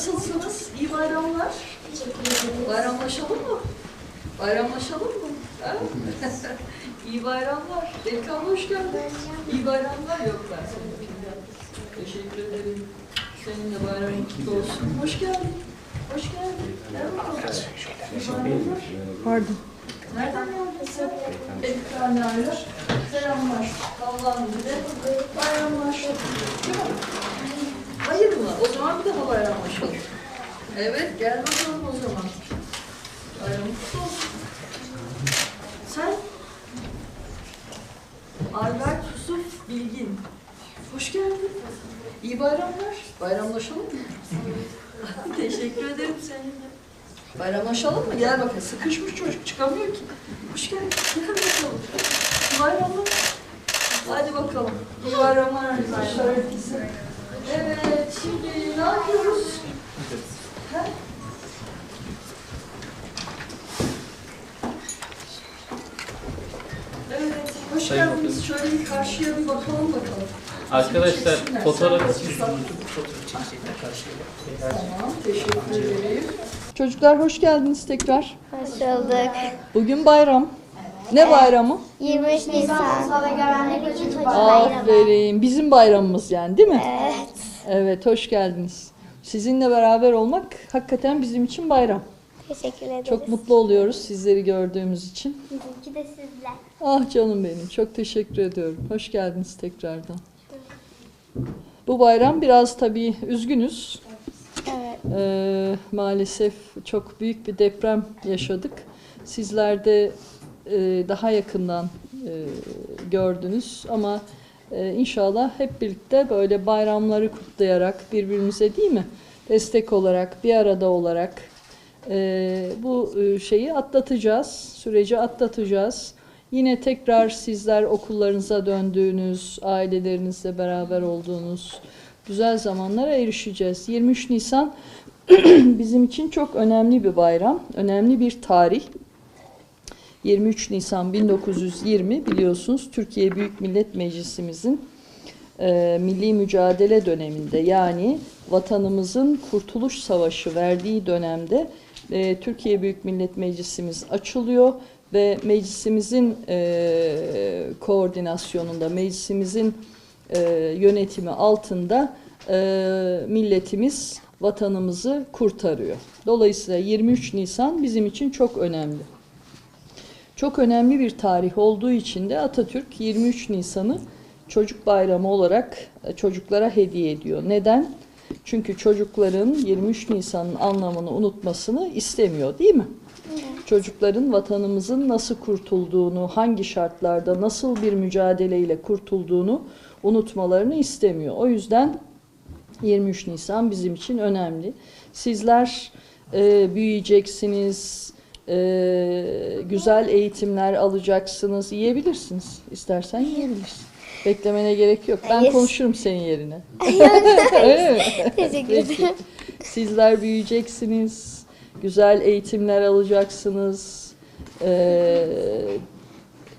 Nasılsınız? İyi bayramlar. Bayramlaşalım mı? Bayramlaşalım mı? Ha? İyi bayramlar. Devkan hoş geldin. İyi bayramlar yok ben seninkinden. Teşekkür ederim. Senin de bayramın kutlu olsun. Hoş geldin. Hoş geldin. Bayramlar. Pardon. Nereden geldin sen? Ekranlarla selamlar. Allah'ın izniyle bayramlar. Değil mi? Hayır mı? O zaman bir daha bayramlaşalım. Evet, gel bakalım o zaman. Bayram kutlu olsun. Sen? Albert Yusuf Bilgin. Hoş geldin. İyi bayramlar. Bayramlaşalım mı? Teşekkür ederim seninle. Bayramlaşalım mı? Gel bakalım. Sıkışmış çocuk çıkamıyor ki. Hoş geldin. Gel bakalım. İyi bayramlar. Hadi bakalım. İyi bayramlar şimdi ne yapıyoruz? Ha? Evet, hoş geldiniz. Şöyle bir karşıya bir bakalım bakalım. Arkadaşlar Çeksinler. fotoğraf. Tamam, teşekkür ederim. Çocuklar hoş geldiniz tekrar. Hoş bulduk. Bugün bayram. Ne bayramı? 23 Nisan için Çocuk Bayramı. Aferin. Bizim bayramımız yani değil mi? Evet. Evet, hoş geldiniz. Sizinle beraber olmak hakikaten bizim için bayram. Teşekkür ederiz. Çok mutlu oluyoruz sizleri gördüğümüz için. Bizimki de sizle. Ah canım benim, çok teşekkür ediyorum. Hoş geldiniz tekrardan. Bu bayram biraz tabii üzgünüz. Evet. Ee, maalesef çok büyük bir deprem yaşadık. Sizler de e, daha yakından e, gördünüz ama e, inşallah hep birlikte böyle bayramları kutlayarak birbirimize değil mi destek olarak bir arada olarak e, bu e, şeyi atlatacağız, süreci atlatacağız. Yine tekrar sizler okullarınıza döndüğünüz, ailelerinizle beraber olduğunuz güzel zamanlara erişeceğiz. 23 Nisan bizim için çok önemli bir bayram, önemli bir tarih. 23 Nisan 1920 biliyorsunuz Türkiye Büyük Millet Meclisimizin e, milli mücadele döneminde yani vatanımızın Kurtuluş Savaşı verdiği dönemde e, Türkiye Büyük Millet Meclisimiz açılıyor ve meclisimizin e, koordinasyonunda, meclisimizin e, yönetimi altında e, milletimiz vatanımızı kurtarıyor. Dolayısıyla 23 Nisan bizim için çok önemli. Çok önemli bir tarih olduğu için de Atatürk 23 Nisan'ı çocuk bayramı olarak e, çocuklara hediye ediyor. Neden? Çünkü çocukların 23 Nisan'ın anlamını unutmasını istemiyor değil mi? Çocukların vatanımızın nasıl kurtulduğunu, hangi şartlarda, nasıl bir mücadeleyle kurtulduğunu unutmalarını istemiyor. O yüzden 23 Nisan bizim için önemli. Sizler e, büyüyeceksiniz, e, güzel eğitimler alacaksınız, yiyebilirsiniz. İstersen yiyebilirsin. Beklemene gerek yok. Ben Hayır. konuşurum senin yerine. Öyle mi? Teşekkür Peki. ederim. Sizler büyüyeceksiniz, güzel eğitimler alacaksınız Ee,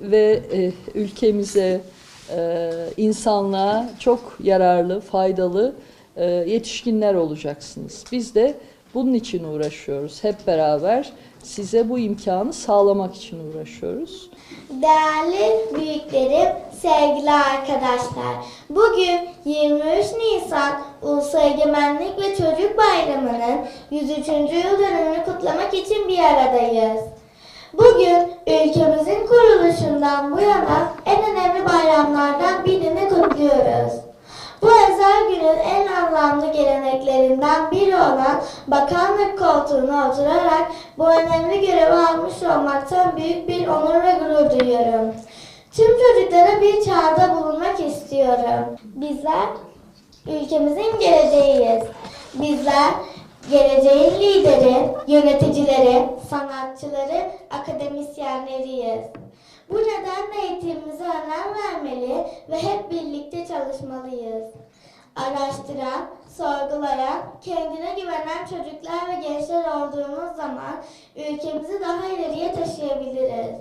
ve e, ülkemize, e, insanlığa çok yararlı, faydalı e, yetişkinler olacaksınız. Biz de bunun için uğraşıyoruz. Hep beraber size bu imkanı sağlamak için uğraşıyoruz. Değerli büyüklerim, sevgili arkadaşlar. Bugün 23 Nisan Ulusal Egemenlik ve Çocuk Bayramı'nın 103. yıl dönümünü kutlamak için bir aradayız. Bugün ülkemizin kuruluşundan bu yana en önemli bayramlardan birini kutluyoruz. Bu özel günün en anlamlı geleneklerinden biri olan bakanlık koltuğuna oturarak bu önemli görevi almış olmaktan büyük bir onur ve gurur duyuyorum. Tüm çocuklara bir çağrıda bulunmak istiyorum. Bizler ülkemizin geleceğiyiz. Bizler geleceğin lideri, yöneticileri, sanatçıları, akademisyenleriyiz. Bu nedenle eğitimimize önem vermeli ve hep birlikte çalışmalıyız. Araştıran, sorgulayan, kendine güvenen çocuklar ve gençler olduğumuz zaman ülkemizi daha ileriye taşıyabiliriz.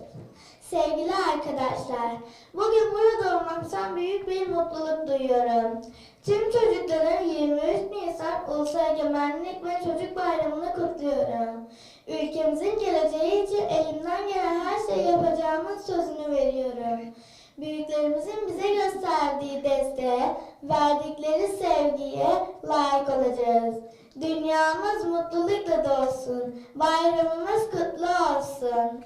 Sevgili arkadaşlar, bugün burada olmaktan büyük bir mutluluk duyuyorum. Tüm çocukların 23 Nisan Ulusal Egemenlik ve Çocuk Bayramı'nı kutluyorum. Ülkemizin geleceği için elimden gelen her şeyi yapacağımız sözünü veriyorum. Büyüklerimizin bize gösterdiği desteğe, verdikleri sevgiye layık olacağız. Dünyamız mutlulukla dolsun. Bayramımız kutlu olsun.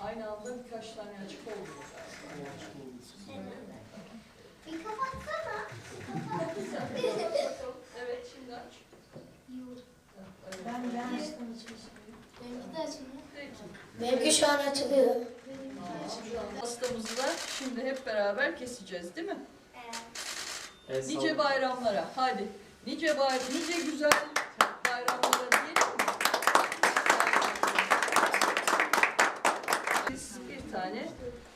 Aynı anda birkaç tane açık oldu. Bir kapatsana. Evet şimdi aç. Ben ben açtım Benimki de açılıyor. Peki. Benimki şu an açılıyor. Pastamızı da şimdi hep beraber keseceğiz değil mi? Evet. Nice bayramlara. Hadi. Nice bay nice güzel bayramlara diyelim mi? Biz bir tane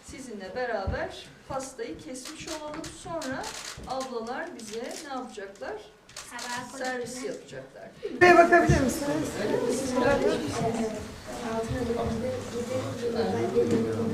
sizinle beraber pastayı kesmiş olalım. Sonra ablalar bize ne yapacaklar? Servis yapacaklar. Buraya bakabilir misiniz? Baldan